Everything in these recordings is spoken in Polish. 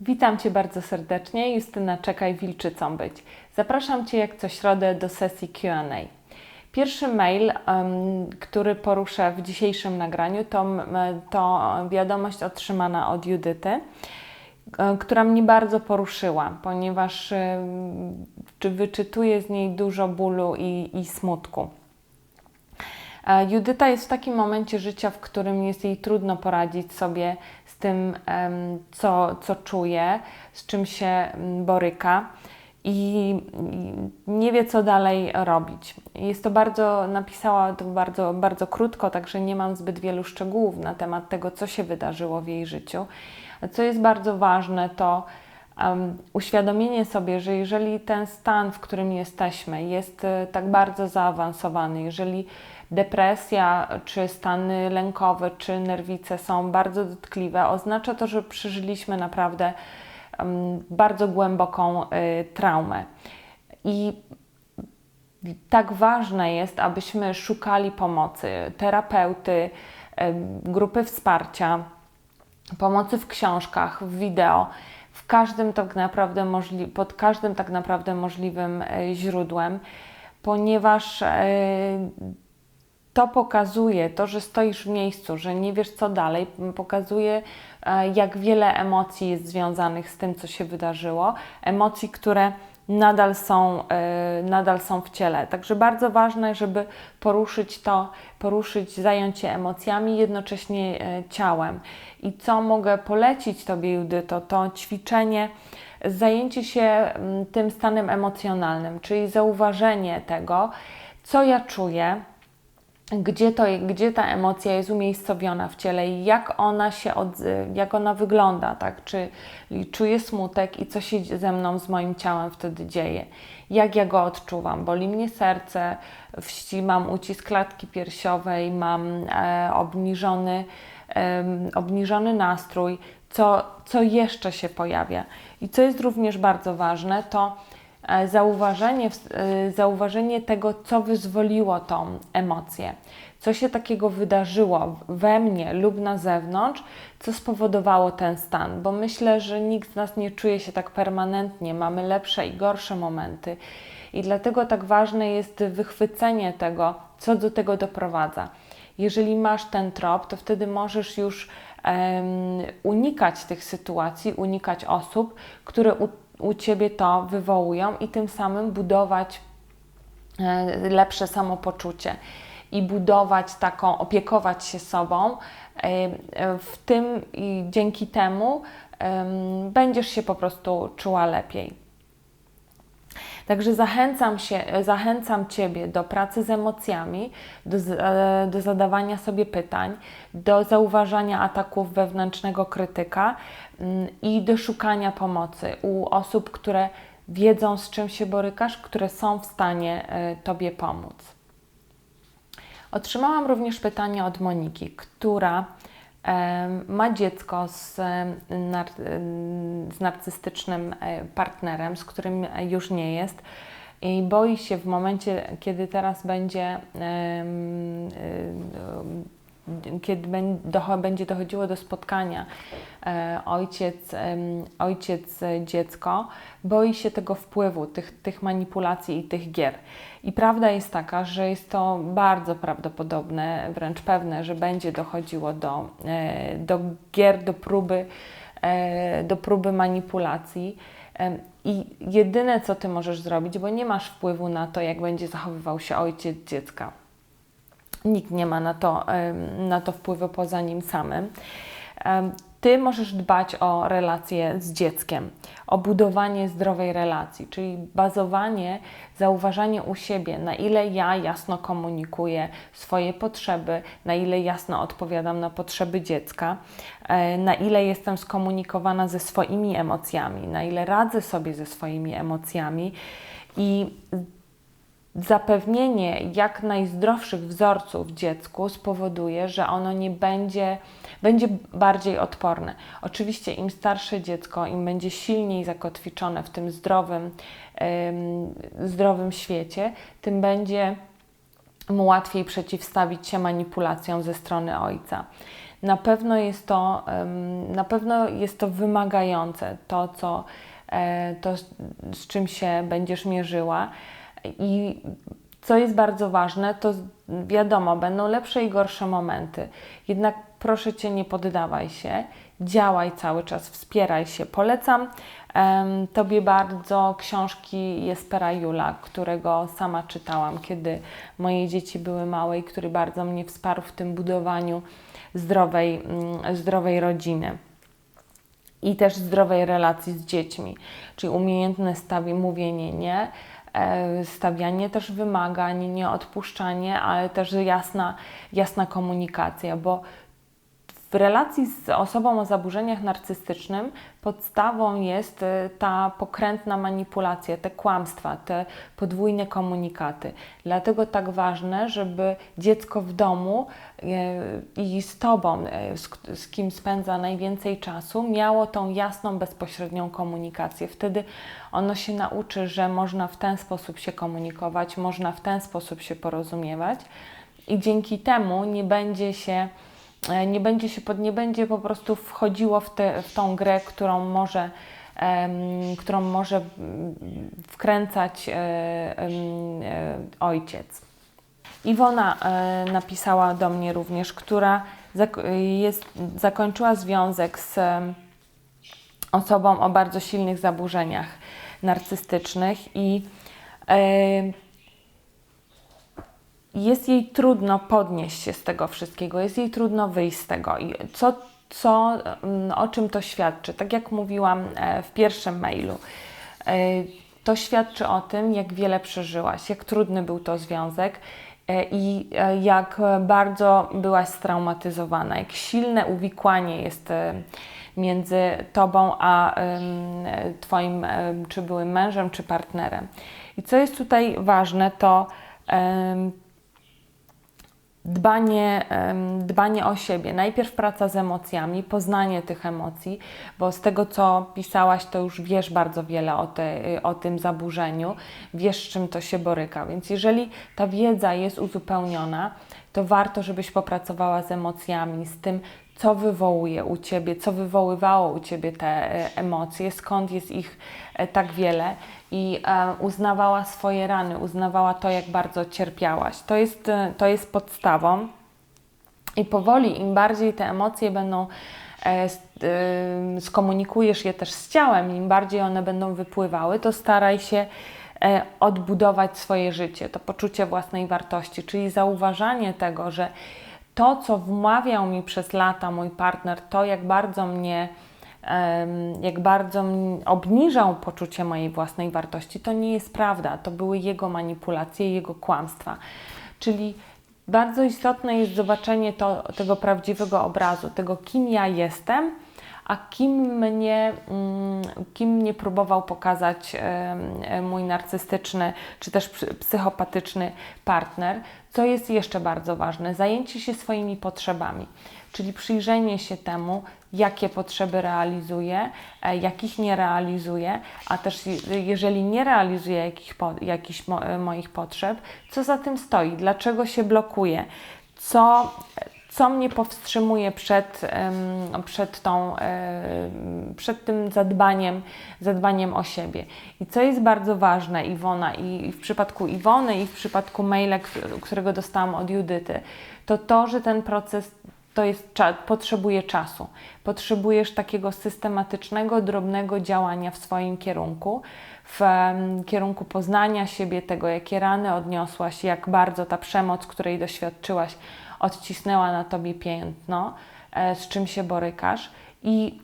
Witam Cię bardzo serdecznie. Justyna Czekaj, Wilczycą być. Zapraszam Cię jak co środę do sesji QA. Pierwszy mail, który poruszę w dzisiejszym nagraniu, to, to wiadomość otrzymana od Judyty, um, która mnie bardzo poruszyła, ponieważ wyczytuję z niej dużo bólu i, i smutku. Judyta jest w takim momencie życia, w którym jest jej trudno poradzić sobie z tym, co, co czuje, z czym się boryka i nie wie, co dalej robić. Jest to bardzo, napisała to bardzo, bardzo krótko, także nie mam zbyt wielu szczegółów na temat tego, co się wydarzyło w jej życiu. Co jest bardzo ważne, to um, uświadomienie sobie, że jeżeli ten stan, w którym jesteśmy, jest e, tak bardzo zaawansowany, jeżeli depresja, czy stany lękowe, czy nerwice są bardzo dotkliwe, oznacza to, że przeżyliśmy naprawdę bardzo głęboką y, traumę. I tak ważne jest, abyśmy szukali pomocy terapeuty, grupy wsparcia, pomocy w książkach, w wideo, w każdym tak naprawdę możli- pod każdym tak naprawdę możliwym y, źródłem, ponieważ y, to pokazuje, to, że stoisz w miejscu, że nie wiesz co dalej, pokazuje, e, jak wiele emocji jest związanych z tym, co się wydarzyło, emocji, które nadal są, e, nadal są w ciele. Także bardzo ważne, żeby poruszyć to, poruszyć, zająć się emocjami, jednocześnie e, ciałem. I co mogę polecić Tobie, Judyto, to ćwiczenie, zajęcie się tym stanem emocjonalnym, czyli zauważenie tego, co ja czuję, gdzie, to, gdzie ta emocja jest umiejscowiona w ciele i jak ona się od, jak ona wygląda, tak? Czy czuję smutek i co się ze mną, z moim ciałem wtedy dzieje? Jak ja go odczuwam? Boli mnie serce, wści, mam ucisk klatki piersiowej, mam e, obniżony, e, obniżony nastrój, co, co jeszcze się pojawia? I co jest również bardzo ważne, to zauważenie, e, zauważenie tego, co wyzwoliło tą emocję, co się takiego wydarzyło we mnie lub na zewnątrz, co spowodowało ten stan, bo myślę, że nikt z nas nie czuje się tak permanentnie, mamy lepsze i gorsze momenty. I dlatego tak ważne jest wychwycenie tego, co do tego doprowadza. Jeżeli masz ten trop, to wtedy możesz już um, unikać tych sytuacji, unikać osób, które u Ciebie to wywołują i tym samym budować e, lepsze samopoczucie i budować taką, opiekować się sobą. E, w tym i dzięki temu będziesz się po prostu czuła lepiej. Także zachęcam, się, zachęcam Ciebie do pracy z emocjami, do, e, do zadawania sobie pytań, do zauważania ataków wewnętrznego krytyka mm, i do szukania pomocy u osób, które wiedzą, z czym się borykasz, które są w stanie e, Tobie pomóc. Otrzymałam również pytanie od Moniki, która ma dziecko z, nar z narcystycznym e, partnerem, z którym już nie jest i boi się w momencie, kiedy teraz będzie kiedy będzie dochodziło do spotkania e, ojciec, ojciec dziecko, boi się tego wpływu, tych, tych manipulacji i tych gier. I prawda jest taka, że jest to bardzo prawdopodobne, wręcz pewne, że będzie dochodziło do, e, do gier, do próby, e, do próby manipulacji. I jedyne, co ty możesz zrobić, bo nie masz wpływu na to, jak będzie zachowywał się ojciec dziecka Nikt nie ma na to, na to wpływu poza nim samym. Ty możesz dbać o relacje z dzieckiem, o budowanie zdrowej relacji, czyli bazowanie, zauważanie u siebie, na ile ja jasno komunikuję swoje potrzeby, na ile jasno odpowiadam na potrzeby dziecka, e, na ile jestem skomunikowana ze swoimi emocjami, na ile radzę sobie ze swoimi emocjami i zapewnienie jak najzdrowszych wzorców dziecku spowoduje, że ono nie będzie, będzie bardziej odporne. Oczywiście im starsze dziecko, im będzie silniej zakotwiczone w tym zdrowym, zdrowym świecie, tym będzie mu łatwiej przeciwstawić się manipulacjom ze strony ojca. na pewno jest to, na pewno jest to wymagające, to, co, e, to z czym się będziesz mierzyła. I co jest bardzo ważne, to wiadomo, będą lepsze i gorsze momenty. Jednak proszę Cię, nie poddawaj się, działaj cały czas, wspieraj się. Polecam em, Tobie bardzo książki Jespera Jula, którego sama czytałam, kiedy moje dzieci były małe i który bardzo mnie wsparł w tym budowaniu zdrowej, mm, zdrowej rodziny i też zdrowej relacji z dziećmi, czyli umiejętne stawi, mówienie nie, stawianie też wymagań, nie odpuszczanie, ale też jasna, jasna komunikacja, bo w relacji z osobą o zaburzeniach narcystycznym podstawą jest e, ta pokrętna manipulacja, te kłamstwa, te podwójne komunikaty. Dlatego tak ważne, żeby dziecko w domu e, i z Tobą, e, z, kim spędza najwięcej czasu, miało tą jasną, bezpośrednią komunikację. Wtedy ono się nauczy, że można w ten sposób się komunikować, można w ten sposób się porozumiewać i dzięki temu nie będzie się nie będzie się pod, nie będzie po prostu wchodziło w, te, w tą grę, którą może, em, którą może mm, wkręcać e, em, e, ojciec. Iwona e, napisała do mnie również, która jest, zakończyła związek z osobą o bardzo silnych zaburzeniach narcystycznych i e, jest jej trudno podnieść się z tego wszystkiego, jest jej trudno wyjść z tego. I co, co, mm, o czym to świadczy? Tak jak mówiłam e, w pierwszym mailu, e, to świadczy o tym, jak wiele przeżyłaś, jak trudny był to związek e, i jak bardzo byłaś straumatyzowana, jak silne uwikłanie jest między tobą a twoim czy byłym mężem, czy partnerem. I co jest tutaj ważne, to dbanie, dbanie o siebie. Najpierw praca z emocjami, poznanie tych emocji, bo z tego, co pisałaś, to już wiesz bardzo wiele o, te, o tym zaburzeniu, wiesz, z czym to się boryka. Więc jeżeli ta wiedza jest uzupełniona, to warto, żebyś popracowała z emocjami, z tym, co wywołuje u Ciebie, co wywoływało u Ciebie te e, emocje, skąd jest ich e, tak wiele i e, uznawała swoje rany, uznawała to, jak bardzo cierpiałaś. To jest, to jest podstawą. I powoli, im bardziej te emocje będą, skomunikujesz je też z ciałem, im bardziej one będą wypływały, to staraj się odbudować swoje życie, to poczucie własnej wartości, czyli zauważanie tego, że to, co wmawiał mi przez lata mój partner, to jak bardzo mnie, jak bardzo obniżał poczucie mojej własnej wartości, to nie jest prawda. To były jego manipulacje, jego kłamstwa. Czyli bardzo istotne jest zobaczenie to, tego prawdziwego obrazu, tego kim ja jestem, a kim mnie, mm, kim mnie próbował pokazać mój narcystyczny czy też psy- psychopatyczny partner. Co jest jeszcze bardzo ważne? Zajęcie się swoimi potrzebami, czyli przyjrzenie się temu, jakie potrzeby realizuje, e, jakich nie realizuje, a też je- jeżeli nie realizuje jakich jakichś e, moich potrzeb, co za tym stoi, dlaczego się blokuje, co, co mnie powstrzymuje przed, przed, tą, em, przed tym zadbaniem, zadbaniem o siebie. I co jest bardzo ważne, Iwona, i w przypadku Iwony, i w przypadku maila, któ- którego dostałam od Judyty, to to, że ten proces to jest, potrzebuje czasu. Potrzebujesz takiego systematycznego, drobnego działania w swoim kierunku, w kierunku poznania siebie, tego, jakie rany odniosłaś, jak bardzo ta przemoc, której doświadczyłaś, odcisnęła na tobie piętno, e, z czym się borykasz i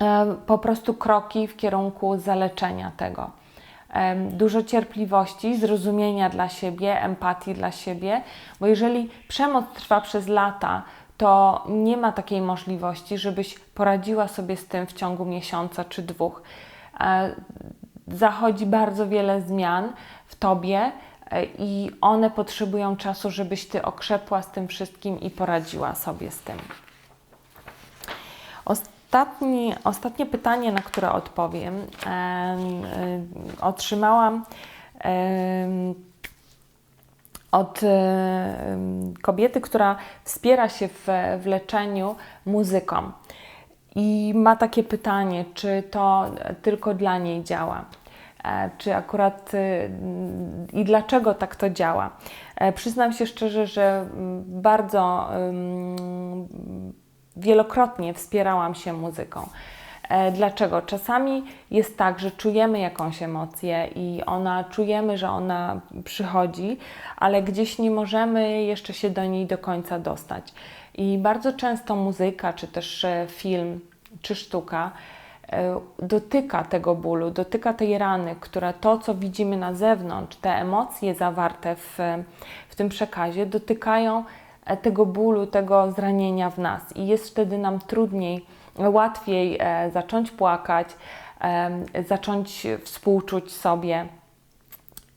e, po prostu kroki w kierunku zaleczenia tego. Em, Dużo cierpliwości, zrozumienia dla siebie, empatii dla siebie, bo jeżeli przemoc trwa przez lata, to nie ma takiej możliwości, żebyś poradziła sobie z tym w ciągu miesiąca czy dwóch. E, Zachodzi bardzo wiele zmian w tobie e, i one potrzebują czasu, żebyś ty okrzepła z tym wszystkim i poradziła sobie z tym. Ostatni, ostatnie pytanie, na które odpowiem, em, y, otrzymałam em, od e, kobiety, która wspiera się w, w leczeniu muzyką. I ma takie pytanie, czy to tylko dla niej działa? E, Czy akurat y, i dlaczego tak to działa? E, Przyznam się szczerze, że mm, bardzo ym, wielokrotnie wspierałam się muzyką. E, Dlaczego? Czasami jest tak, że czujemy jakąś emocję i ona czujemy, że ona przychodzi, ale gdzieś nie możemy jeszcze się do niej do końca dostać. I bardzo często muzyka, czy też film, czy sztuka dotyka tego bólu, dotyka tej rany, która to, co widzimy na zewnątrz, te emocje zawarte w, w tym przekazie, dotykają e, tego bólu, tego zranienia w nas i jest wtedy nam trudniej, łatwiej e, zacząć płakać, zacząć współczuć sobie.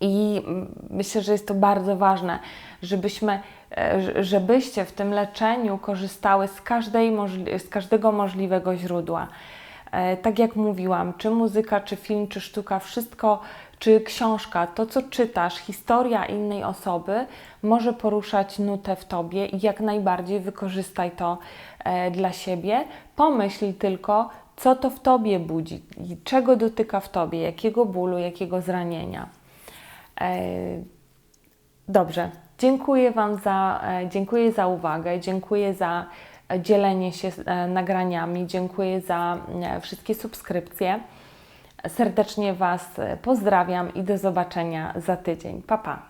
I myślę, że jest to bardzo ważne, żebyśmy, e, żebyście w tym leczeniu korzystały z, każdej z każdego możliwego źródła. E, Tak jak mówiłam, czy muzyka, czy film, czy sztuka, wszystko, czy książka, to co czytasz, historia innej osoby może poruszać nutę w tobie i jak najbardziej wykorzystaj to e, dla siebie. Pomyśl tylko, co to w tobie budzi, czego dotyka w tobie, jakiego bólu, jakiego zranienia. E, Dobrze. Dziękuję Wam za, dziękuję za uwagę, dziękuję za dzielenie się e, nagraniami, dziękuję za e, wszystkie subskrypcje. Serdecznie Was pozdrawiam i do zobaczenia za tydzień. Pa, pa.